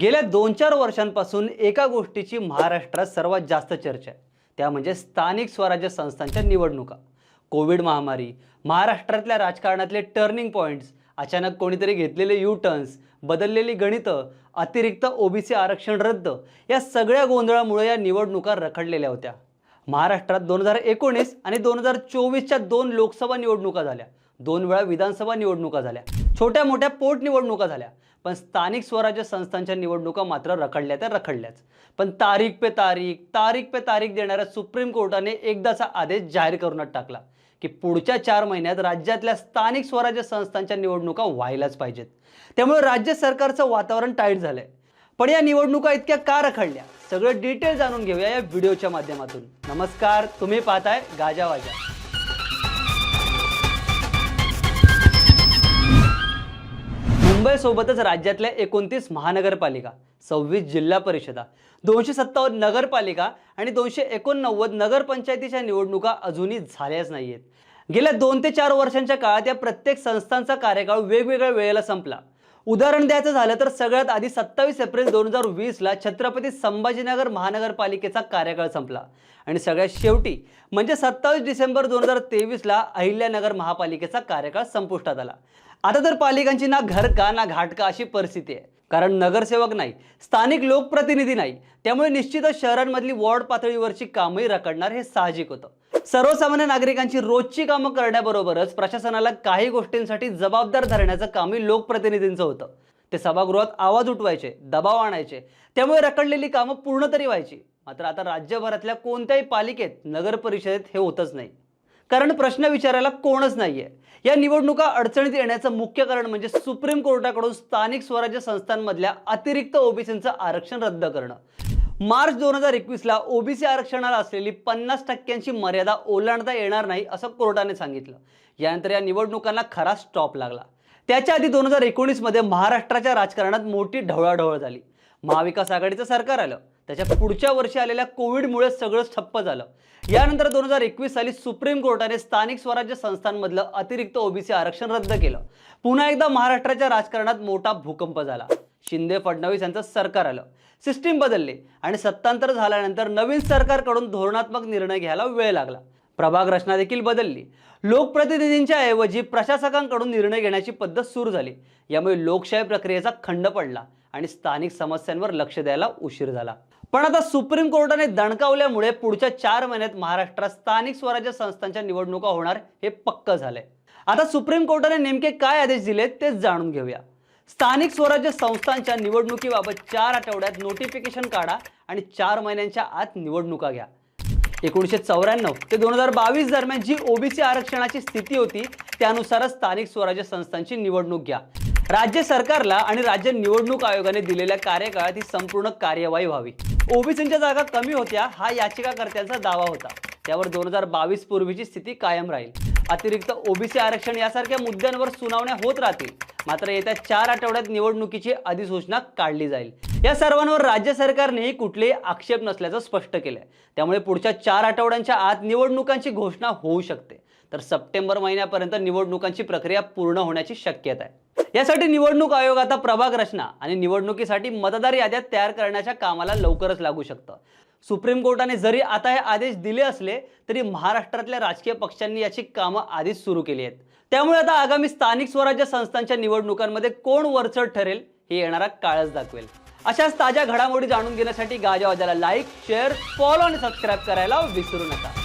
गेल्या दोन चार वर्षांपासून एका गोष्टीची महाराष्ट्रात सर्वात जास्त चर्चा आहे. त्या म्हणजे स्थानिक स्वराज्य संस्थांच्या निवडणुका. कोविड महामारी महाराष्ट्रातल्या राजकारणातले टर्निंग पॉईंट्स अचानक कोणीतरी घेतलेले यू टर्न्स बदललेली गणितं अतिरिक्त ओबीसी आरक्षण रद्द या सगळ्या गोंधळामुळे या निवडणुका रखडलेल्या होत्या. महाराष्ट्रात दोन हजार एकोणीस आणि दोन हजार चोवीसच्या दोन लोकसभा निवडणुका झाल्या. दोन वेळा विधानसभा निवडणुका झाल्या. छोट्या मोठ्या पोटनिवडणुका झाल्या. पण स्थानिक स्वराज्य संस्थांच्या निवडणुका मात्र रखडल्या त्या रखडल्याच. पण तारीख पे तारीख तारीख पे तारीख देणाऱ्या सुप्रीम कोर्टाने एकदाचा आदेश जाहीर करूनच टाकला की पुढच्या चार महिन्यात राज्यातल्या स्थानिक स्वराज्य संस्थांच्या निवडणुका व्हायलाच पाहिजेत. त्यामुळे राज्य सरकारचं वातावरण टाईट झालंय. पण या निवडणुका इतक्या का रखडल्या? सगळं डिटेल जाणून घेऊया या व्हिडिओच्या माध्यमातून. नमस्कार तुम्ही पाहताय गाजावाजा मुंबईसोबतच राज्यातल्या एकोणतीस महानगरपालिका सव्वीस जिल्हा परिषदा दोनशे सत्तावन्न नगरपालिका आणि दोनशे एकोणनव्वद नगरपंचायतीच्या निवडणुका अजूनही झाल्याच नाहीयेत. गेल्या दोन ते चार वर्षांच्या काळात या प्रत्येक संस्थांचा कार्यकाळ वेगवेगळ्या वेळेला संपला. उदाहरण द्यायचं झालं तर सगळ्यात आधी सत्तावीस एप्रिल दोन हजार वीसला छत्रपती संभाजीनगर महानगरपालिकेचा कार्यकाळ संपला. आणि सगळ्यात शेवटी म्हणजे सत्तावीस डिसेंबर दोन हजार तेवीसला अहिल्यानगर महापालिकेचा कार्यकाळ संपुष्टात आला. आता तर पालिकांची ना घरका ना घाटका अशी परिस्थिती आहे. कारण नगरसेवक नाही स्थानिक लोकप्रतिनिधी नाही. त्यामुळे निश्चितच शहरांमधली वॉर्ड पातळीवरची कामही रखडणार हे साहजिक होतं. सर्वसामान्य नागरिकांची रोजची कामं करण्याबरोबरच प्रशासनाला काही गोष्टींसाठी जबाबदार धरण्याचं कामही लोकप्रतिनिधींचं होतं. ते सभागृहात आवाज उठवायचे दबाव आणायचे त्यामुळे रखडलेली कामं पूर्ण तरी व्हायची. मात्र आता राज्यभरातल्या कोणत्याही पालिकेत नगर परिषदेत हे होतच नाही. कारण प्रश्न विचारायला कोणच नाहीये. या निवडणुका अडचणीत येण्याचं मुख्य कारण म्हणजे सुप्रीम कोर्टाकडून स्थानिक स्वराज्य संस्थांमधल्या अतिरिक्त ओबीसींचं आरक्षण रद्द करणं. मार्च दोन हजार एकवीसला ओबीसी आरक्षणाला असलेली पन्नास टक्क्यांची मर्यादा ओलांडता येणार नाही असं कोर्टाने सांगितलं. यानंतर या निवडणुकांना खरा स्टॉप लागला. त्याच्या आधी दोन हजार एकोणीसमध्ये महाराष्ट्राच्या राजकारणात मोठी ढवळाढवळ झाली. महाविकास आघाडीचं सरकार आलं. त्याच्या पुढच्या वर्षी आलेल्या कोविडमुळे सगळंच ठप्प झालं. यानंतर दोन हजार एकवीस साली सुप्रीम कोर्टाने स्थानिक स्वराज्य संस्थांमधलं अतिरिक्त ओबीसी आरक्षण रद्द केलं. पुन्हा एकदा महाराष्ट्राच्या राजकारणात मोठा भूकंप झाला. शिंदे फडणवीस यांचं सरकार आलं. सिस्टीम बदलली आणि सत्तांतर झाल्यानंतर नवीन सरकारकडून धोरणात्मक निर्णय घ्यायला वेळ लागला. प्रभाग रचना देखील बदलली. लोकप्रतिनिधींच्या ऐवजी प्रशासकांकडून निर्णय घेण्याची पद्धत सुरू झाली. यामुळे लोकशाही प्रक्रियेचा खंड पडला आणि स्थानिक समस्यांवर लक्ष द्यायला उशीर झाला. पण आता सुप्रीम कोर्टाने दणकावल्यामुळे पुढच्या चार महिन्यात महाराष्ट्रात स्थानिक स्वराज्य संस्थांच्या निवडणुका होणार हे पक्क झालंय. आता सुप्रीम कोर्टाने नेमके काय आदेश दिले तेच जाणून घेऊया. स्थानिक स्वराज्य संस्थांच्या निवडणुकीबाबत चार आठवड्यात नोटिफिकेशन काढा आणि चार महिन्यांच्या आत निवडणुका घ्या. एकोणीसशे चौऱ्याण्णव ते दोन हजार बावीस दरम्यान जी ओबीसी आरक्षणाची स्थिती होती त्यानुसारच स्थानिक स्वराज्य संस्थांची निवडणूक घ्या. राज्य सरकारला आणि राज्य निवडणूक आयोगाने दिलेल्या कार्यकाळात ही संपूर्ण कार्यवाही व्हावी. ओबीसींच्या जागा कमी होत्या हा याचिकाकर्त्यांचा दावा होता. त्यावर दोन हजार बावीस पूर्वीची स्थिती कायम राहील. अतिरिक्त ओबीसी आरक्षण यासारख्या मुद्द्यांवर सुनावण्या होत राहतील. मात्र येत्या चार आठवड्यात निवडणुकीची अधिसूचना काढली जाईल. या सर्वांवर राज्य सरकारनेही कुठलेही आक्षेप नसल्याचं स्पष्ट केलंय. त्यामुळे पुढच्या चार आठवड्यांच्या आत निवडणुकांची घोषणा होऊ शकते. तर सप्टेंबर महिन्यापर्यंत निवडणुकांची प्रक्रिया पूर्ण होण्याची शक्यता आहे. यासाठी निवडणूक आयोग आता प्रभाग रचना आणि निवडणुकीसाठी मतदार याद्या तयार करण्याच्या कामाला लवकरच लागू शकतं. सुप्रीम कोर्टाने जरी आता हे आदेश दिले असले तरी महाराष्ट्रातल्या राजकीय पक्षांनी याची कामं आधीच सुरू केली आहेत. त्यामुळे आता आगामी स्थानिक स्वराज्य संस्थांच्या निवडणुकांमध्ये कोण वरचढ ठरेल हे येणारा काळच दाखवेल. अशाच ताज्या घडामोडी जाणून घेण्यासाठी गाजावाजाला लाईक शेअर फॉलो आणि सबस्क्राईब करायला विसरू नका.